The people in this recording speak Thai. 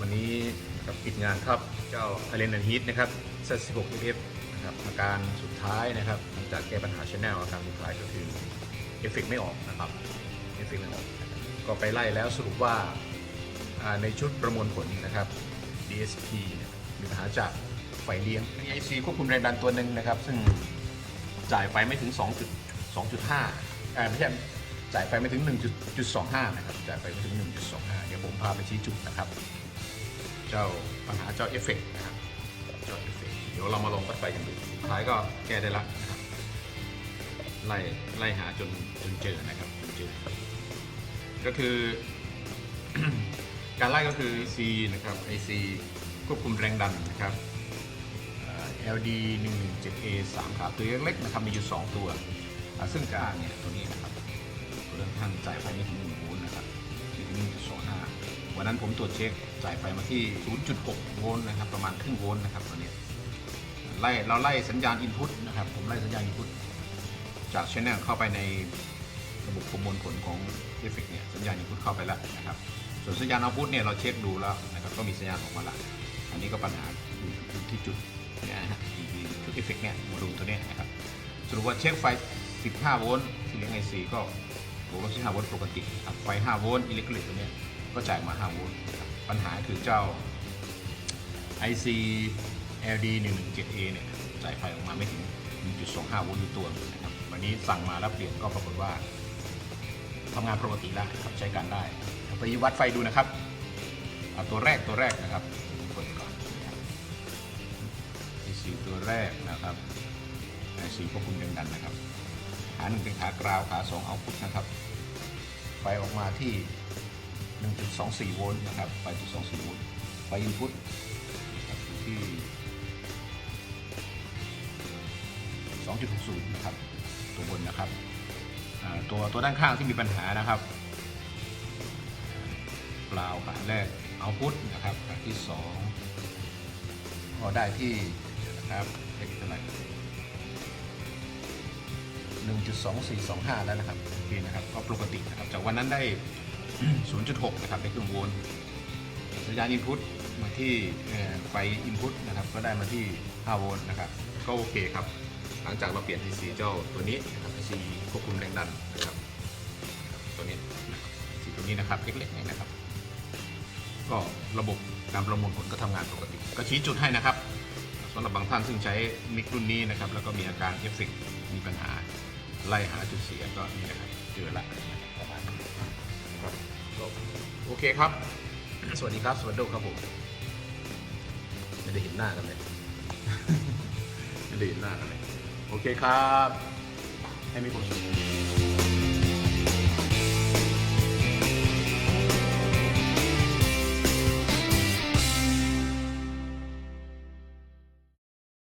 วันนี้กับปิดงานครับเจ้า a l e n a Heat นะครับ Z16 FF นะครับอาการสุดท้ายนะครับหลังจากแก้ปัญหาชแนลอาการสุดท้ายก็คือเอฟเฟกไม่ออกนะครับเอฟเฟกไม่ออกก็ไปไล่แล้วสรุปว่าในชุดประมวลผลนะครับ DSP เนี่ยมีปัญหาจากไฟเลี้ยง IC ควบคุมแรงดันตัวหนึ่งนะครับ ซึ่งจ่ายไฟไม่ถึง 2 2.5เอ่อไม่ใช่จ่ายไฟไม่ถึง 1.25 นะครับ จ่ายไฟไม่ถึง 1.25 เดี๋ยวผมพาไปชี้จุดนะครับ เจ้าปัญหาเจ้าเอฟเฟกต์นะครับเจ้าเอฟเฟกต์เดี๋ยวเรามาลองวัดไฟกันดูท้ายก็แก้ได้ละนะครับไล่ไล่หาจนจนเจอนะครับจนเจอ ก็คือ การไล่ก็คือ C นะครับ IC ควบคุมแรงดันนะครับ LD 117A 3ขาตัวเล็กๆนะครับมีอยู่ 2 ตัว ซึ่งกลางเนี่ยตัวนี้นะครับเริ่มท่านจ่ายไฟไม่ถึง1โว วันนั้นผมตรวจเช็คจ่ายไฟมาที่ 0.6 โวลต์นะครับประมาณครึ่งโวลต์นะครับตัวนี้ไล่เราไล่สัญญาณอินพุตนะครับผมไล่สัญญาณอินพุตจากช anel เข้าไปในระบบประมวลผลของเอฟเฟกเนี่ยสัญญาณอินพุตเข้าไปแล้วนะครับส่วนสัญญาณเอาพุตเนี่ยเราเช็คดูแล้วนะครับก็มีสัญญาณออกมาล้วอันนี้ก็ปัญหาอยู่ที่จุดเนี่ยนะฮะจุดเอฟเฟกเนี่ยโมดูลตัวเนี้ยนะครับสรุปว่าเช็คไฟ 15 โวลต์ที่เลี้ยงไอซีก็โวลต์15โวลต์ปกติครับไฟ 5 โวลต์อิเล็กทริกตัวเนี้ย ก็จ่ายมา5โวลต์ปัญหาคือเจ้า IC LD 117A เนี่ยจ่ายไฟออกมาไม่ถึง 1.25 โวลต์อยู่ตัวนะครับวันนี้สั่งมาแล้วเปลี่ยนก็ปรากฏว่าทำงานปกติแล้วครับใช้การได้ไปวัดไฟดูนะครับเอาตัวแรกตัวแรกนะครับกดก่อน IC ตัวแรกนะครับ IC ควบคุมแรงดันนะครับขาหนึ่งเป็นขากราวขาสองเอาพุทนะครับ ไฟออกมาที่ 1.24 โวลต์นะครับไฟ1.24 โวลต์ไฟอินพุตอยู่ที่ 2.60 นะครับ ตัวบนนะครับตัวตัวด้านข้างที่มีปัญหานะครับเปล่าขาแรกเอาพุทนะครับขาที่สองก็ได้ที่นะครับเลขเท่าไหร่หนึ่งจุดสองสี่สองห้าแล้วนะครับโอเคนะครับ ก็ปกตินะครับ จากวันนั้นได้ ศูนะครับในเครื่องโวลต์สัญญาณอินพุตมาที่ไฟอินพุตนะครับก็ได้มาที่ 5 โวลต์นะครับ ก็โอเคครับ หลังจากเราเปลี่ยน TC เจ้าตัวนี้นะครับ TC ควบคุมแรงดันนะครับตัวนี้นะครับ TC ตัวนี้นะครับเล็กๆนี่นะครับ ก็ระบบการประมวลผลก็ทำงานปกติ ก็ชี้จุดให้นะครับสำหรับบางท่านซึ่งใช้มิกรุ่นนี้นะครับ แล้วก็มีอาการเอฟเฟกมีปัญหาไล่หาจุดเสียก็นี่นะครับเจอละประมาณ นี้นะครับก็โอเคครับ สวัสดีครับ สวัสดีครับผมไม่ได้เห็นหน้ากันเลยไม่ได้เห็นหน้ากันเลย โอเคครับ ให้มีความสุข